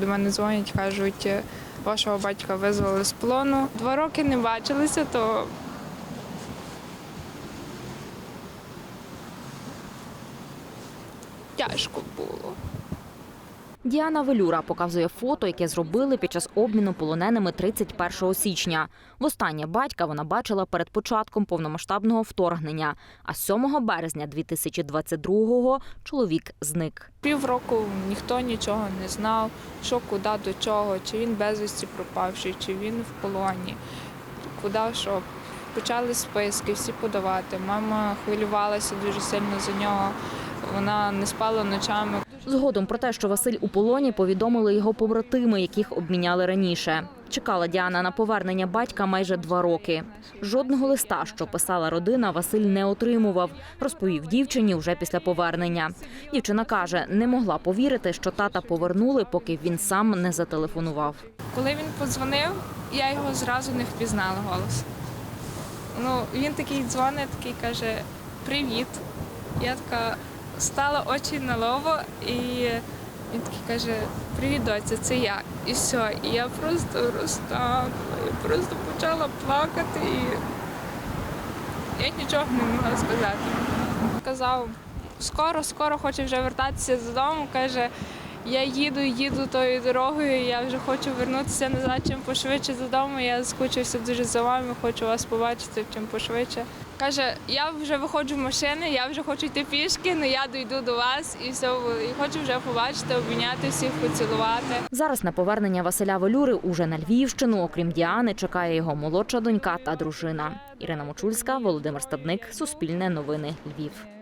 До мене дзвонять, кажуть, «Е, вашого батька визвали з полону. Два роки не бачилися, то тяжко було. Діана Велюра показує фото, яке зробили під час обміну полоненими 31 січня. Востаннє батька вона бачила перед початком повномасштабного вторгнення. А 7 березня 2022-го чоловік зник. Півроку ніхто нічого не знав, що куди до чого, чи він безвісті пропавший, чи він в полоні, куди що. Почали списки всі подавати. Мама хвилювалася дуже сильно за нього. Вона не спала ночами. Згодом про те, що Василь у полоні, повідомили його побратими, яких обміняли раніше. Чекала Діана на повернення батька майже два роки. Жодного листа, що писала родина, Василь не отримував. Розповів дівчині вже після повернення. Дівчина каже, не могла повірити, що тата повернули, поки він сам не зателефонував. Коли він подзвонив, я його зразу не впізнала голос. Ну, він такий дзвонить, такий каже: Привіт. Я така стала очі на лово, і він такий каже: Привіт, доця, це я. І все. І я просто розтанула, я просто почала плакати і я нічого не могла сказати. Казав, скоро, скоро хоче вже вертатися додому. Каже, я їду, їду тою дорогою, я вже хочу вернутися назад чим пошвидше додому. Я скучився дуже за вами, хочу вас побачити чим пошвидше. Каже, я вже виходжу в машини, я вже хочу йти пішки, але я дійду до вас і все, і хочу вже побачити, обійняти всіх, поцілувати. Зараз на повернення Василя Велюри уже на Львівщину, окрім Діани, чекає його молодша донька та дружина. Ірина Мочульська, Володимир Стадник, Суспільне новини, Львів.